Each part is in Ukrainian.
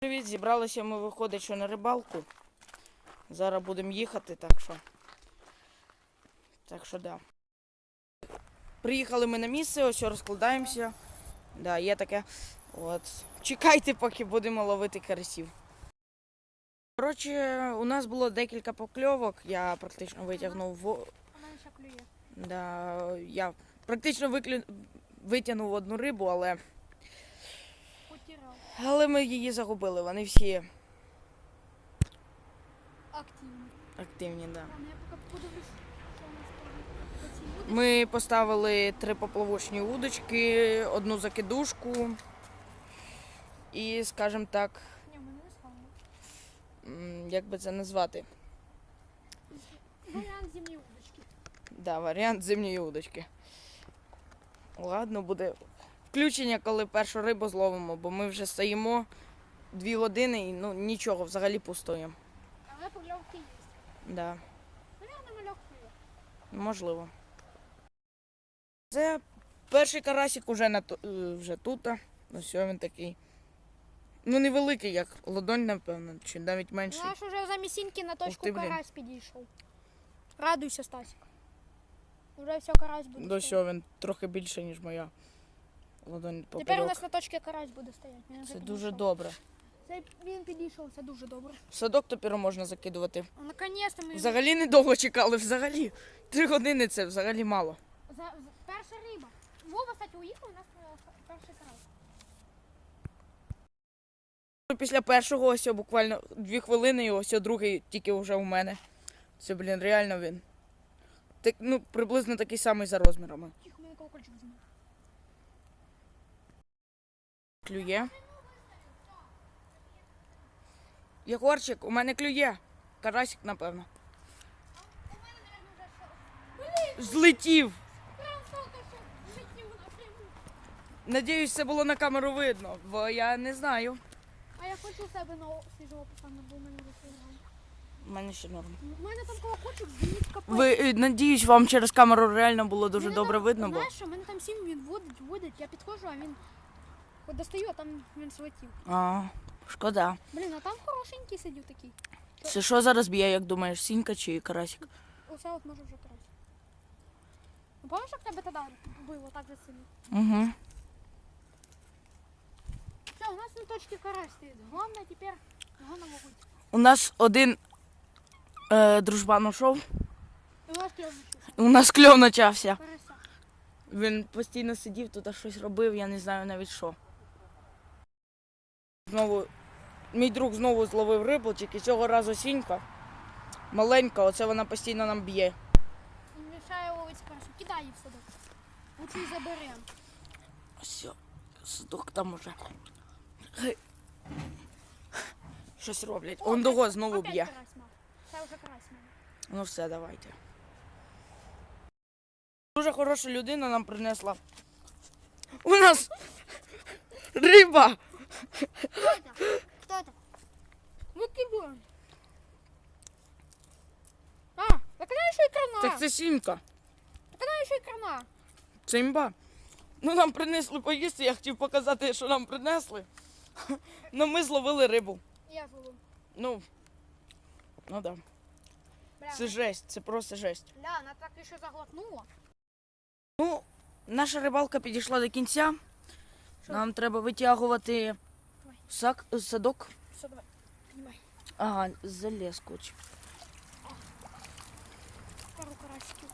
Привіт, зібралися ми виходить, що на рибалку. Зараз будемо їхати, так що. Так що да. Приїхали ми на місце, ось розкладаємося. Да, є таке. От. Чекайте, поки будемо ловити карасів. Коротше, у нас було декілька покльовок. Я практично витягнув клює. Да, я практично виклю... витягнув одну рибу, але... Але ми її загубили. Вони всі Активно. активні, да. Ладно, я поки подивлюсь, що у нас там по цій буде. Ми поставили три поплавочні удочки, одну закидушку. І, скажімо так, Ні, мене не слава. м, як би це назвати? Варіант зимньої удочки. Да, варіант зимньої удочки. Ладно, буде включення, коли першу рибу зловимо, бо ми вже стоїмо дві години і ну, нічого, взагалі пустуємо. Але покльовки є. Да, клює. можливо. Це перший карасик уже, на, ту- е, вже тут. Ну, все, він такий. Ну, невеликий, як ладонь, напевно, чи навіть менший. Наш уже замість сіньки на точку ти, блін. карась підійшов. Радуйся, Стасик. Уже все, карась буде. До стояти. сього він трохи більше, ніж моя ладонь Тепер у нас на точці карась буде стояти. Він вже Це підійшов. дуже добре. Це він підійшов, це дуже добре. В садок тепер можна закидувати. А, Наконець-то ми Взагалі недовго чекали, взагалі. Три години це взагалі мало. За, за- перша риба. Вова, кстати, уїхав, у нас е, перший карась. Після першого ось о, буквально дві хвилини, і ось о, другий тільки вже у мене. Це, блін, реально він. Так, ну, приблизно такий самий за розмірами. Тихо, мене колокольчик візьме. Клює. Єгорчик, у мене клює. Карасик, напевно. Злетів. Надіюсь, це було на камеру видно, бо я не знаю. А я хочу у себе на свіжого пацана, бо в мене висиграв. У мене ще норм. У мене там колокольчик звінить капець. Ви е, надіюсь, вам через камеру реально було дуже Мене добре там- видно, бо Знаєш, що, мене там сім він водить, водить, я підходжу, а він от достаю, а там він слетів. а, шкода. Блін, а там хорошенький сидів такий. Це що зараз б'є, як думаєш, сінька чи карасик? Оце от може вже карась. Ну, пам'ятаєш, як тебе тоді було так же сильно? Угу. Все, у нас на точці карась стоїть. Головне тепер його намогуть. У нас один е, дружбан ушов, І у нас кльовничий. у нас кльов почався. Карася. Він постійно сидів тут, а щось робив, я не знаю навіть що. Знову, мій друг знову зловив рибу, тільки цього разу сінька. Маленька, оце вона постійно нам б'є. Він мішає ловить карасю. Кидай її в садок. Її заберемо. Все, садок там уже. Гей. Щось роблять. Он дого знову Опять б'є. карась мав. Це вже карась мав. Ну все, давайте. Дуже хороша людина нам принесла. У нас риба! Кто это? Кто это? Выкидываем. А, так она еще и крана. Так це сімка. Так она еще и крана. Це імба. Ну нам принесли поїсти, я хотів показати, що нам принесли. Ну ми зловили рибу. Я зловил. Ну. Ну да. Бля, Це жесть, це просто жесть. бля, она так еще заглотнула. Ну, наша рибалка підійшла до кінця. Нам треба витягувати сак, садок. Все, давай. Ага, залез коч. Пару карасиков.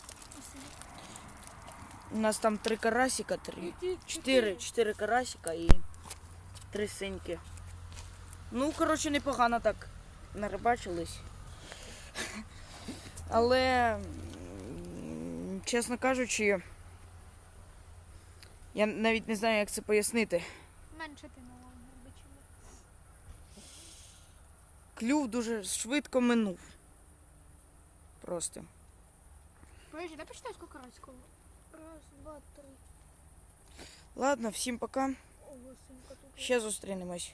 У нас там три карасика, три. Чотири, чотири карасика і три синьки. Ну, коротше, непогано так нарибачились. Але, чесно кажучи, я навіть не знаю, як це пояснити. Менше ти мала бачила. Клюв дуже швидко минув. Просто. Подожди, дай посчитай, сколько карасиков. Раз, два, три. Ладно, всім пока. О, синька, тут. Ще зустрінемось.